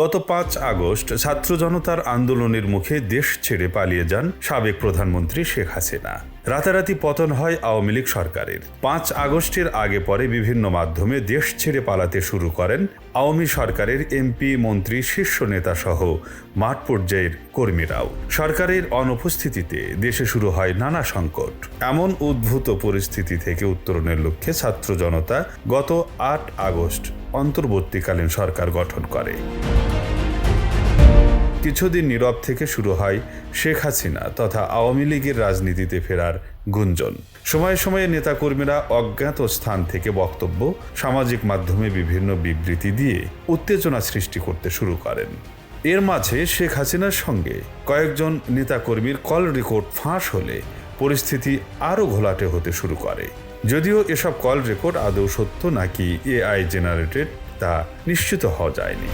গত পাঁচ আগস্ট ছাত্র জনতার আন্দোলনের মুখে দেশ ছেড়ে পালিয়ে যান সাবেক প্রধানমন্ত্রী শেখ হাসিনা। রাতারাতি পতন হয় আওয়ামী লীগ সরকারের। পাঁচ আগস্টের আগে পরে বিভিন্ন মাধ্যমে দেশ ছেড়ে পালাতে শুরু করেন আওয়ামী সরকারের এমপি, মন্ত্রী, শীর্ষ নেতা সহ মাঠ পর্যায়ের কর্মীরাও। সরকারের অনুপস্থিতিতে দেশে শুরু হয় নানা সংকট। এমন উদ্ভূত পরিস্থিতি থেকে উত্তরণের লক্ষ্যে ছাত্র জনতা গত আট আগস্ট অন্তর্বর্তীকালীন সরকার গঠন করে। কিছুদিন নীরব থেকে শুরু হয় শেখ হাসিনা তথা আওয়ামী লীগের রাজনীতিতে ফেরার গুঞ্জন। সময়ে সময়ে নেতাকর্মীরা অজ্ঞাত স্থান থেকে বক্তব্য, সামাজিক মাধ্যমে বিভিন্ন বিবৃতি দিয়ে উত্তেজনা সৃষ্টি করতে শুরু করেন। এর মাঝে শেখ হাসিনার সঙ্গে কয়েকজন নেতাকর্মীর কল রেকর্ড ফাঁস হলে পরিস্থিতি আরও ঘোলাটে হতে শুরু করে। যদিও এসব কল রেকর্ড আদৌ সত্য নাকি এআই জেনারেটেড তা নিশ্চিত হওয়া যায়নি।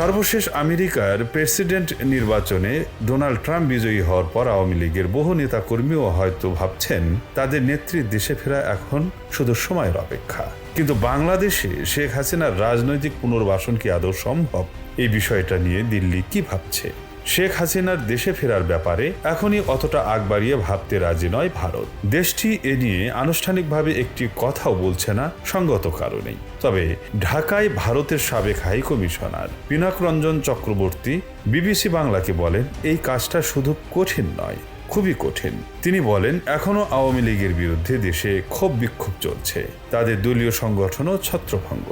সর্বশেষ আমেরিকার প্রেসিডেন্ট নির্বাচনে ডোনাল্ড ট্রাম্প বিজয়ী হওয়ার পর আওয়ামী লীগের বহু নেতাকর্মীও হয়তো ভাবছেন তাদের নেত্রী দেশে ফেরা এখন শুধু সময়ের অপেক্ষা। কিন্তু বাংলাদেশে শেখ হাসিনার রাজনৈতিক পুনর্বাসন কি আদৌ সম্ভব? এই বিষয়টা নিয়ে দিল্লি কি ভাবছে? শেখ হাসিনার দেশে ফেরার ব্যাপারে এখনই অতটা আগ বাড়িয়ে ভাবতে রাজি নয় ভারত। দেশটি এ নিয়ে আনুষ্ঠানিকভাবে একটি কথাও বলছে না, সঙ্গত কারণেই। তবে ঢাকায় ভারতের সাবেক high commissioner Pinak Ranjan Chakraborty BBC বাংলাকে বলেন, এই কাজটা শুধু কঠিন নয়, খুবই কঠিন। তিনি বলেন, এখনও আওয়ামী লীগের বিরুদ্ধে দেশে ক্ষোভ বিক্ষোভ চলছে। তাদের দলীয় সংগঠনও ছত্রভঙ্গ।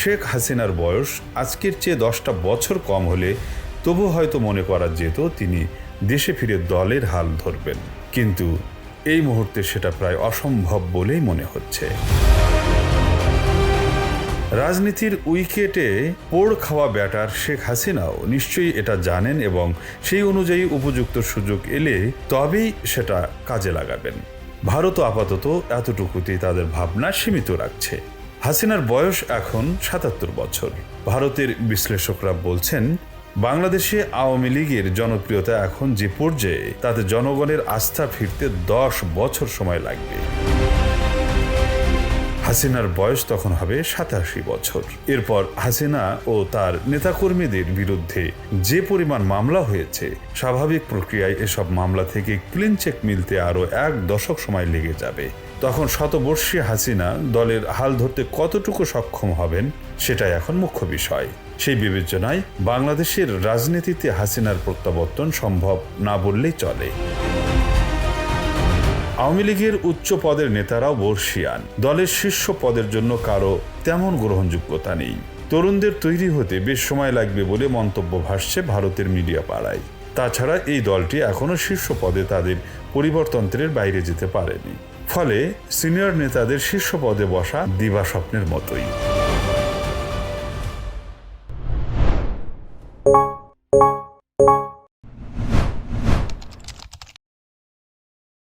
শেখ হাসিনার বয়স আজকের চেয়ে দশটা বছর কম হলে তবু হয়তো মনে করা যেত তিনি দেশে ফিরে দলের হাল ধরবেন। কিন্তু এই মুহূর্তে সেটা প্রায় অসম্ভব বলেই মনে হচ্ছে। রাজনীতির উইকেটে পোড় খাওয়া ব্যাটার শেখ হাসিনাও নিশ্চয়ই এটা জানেন এবং সেই অনুযায়ী উপযুক্ত সুযোগ এলে তবেই সেটা কাজে লাগাবেন। ভারতও আপাতত এতটুকুতেই তাদের ভাবনা সীমিত রাখছে। হাসিনার বয়স এখন সাতাত্তর বছর। ভারতের বিশ্লেষকরা বলছেন বাংলাদেশে আওয়ামী লীগের জনপ্রিয়তা এখন যে পর্যায়ে, তাতে জনগণের আস্থা ফিরতে দশ বছর সময় লাগবে। হাসিনার বয়স তখন হবে সাতাশি বছর। এরপর হাসিনা ও তার নেতাকর্মীদের বিরুদ্ধে যে পরিমাণ মামলা হয়েছে, স্বাভাবিক প্রক্রিয়ায় এসব মামলা থেকে ক্লিন চেক মিলতে আরও এক দশক সময় লেগে যাবে। তখন শতবর্ষী হাসিনা দলের হাল ধরতে কতটুকু সক্ষম হবেন, সেটাই এখন মুখ্য বিষয়। সেই বিবেচনায় বাংলাদেশের রাজনীতিতে হাসিনার প্রত্যাবর্তন সম্ভব না বললেই চলে। আওয়ামী লীগের উচ্চ পদের নেতারাও বর্ষিয়ান। দলের শীর্ষ পদের জন্য কারও তেমন গ্রহণযোগ্যতা নেই। তরুণদের তৈরি হতে বেশ সময় লাগবে বলে মন্তব্য ভাসছে ভারতের মিডিয়া পাড়ায়। তাছাড়া এই দলটি এখনও শীর্ষ পদে তাদের পরিবর্তন্ত্রের বাইরে যেতে পারেনি। ফলে সিনিয়র নেতাদের শীর্ষ পদে বসা দিবা স্বপ্নের মতোই।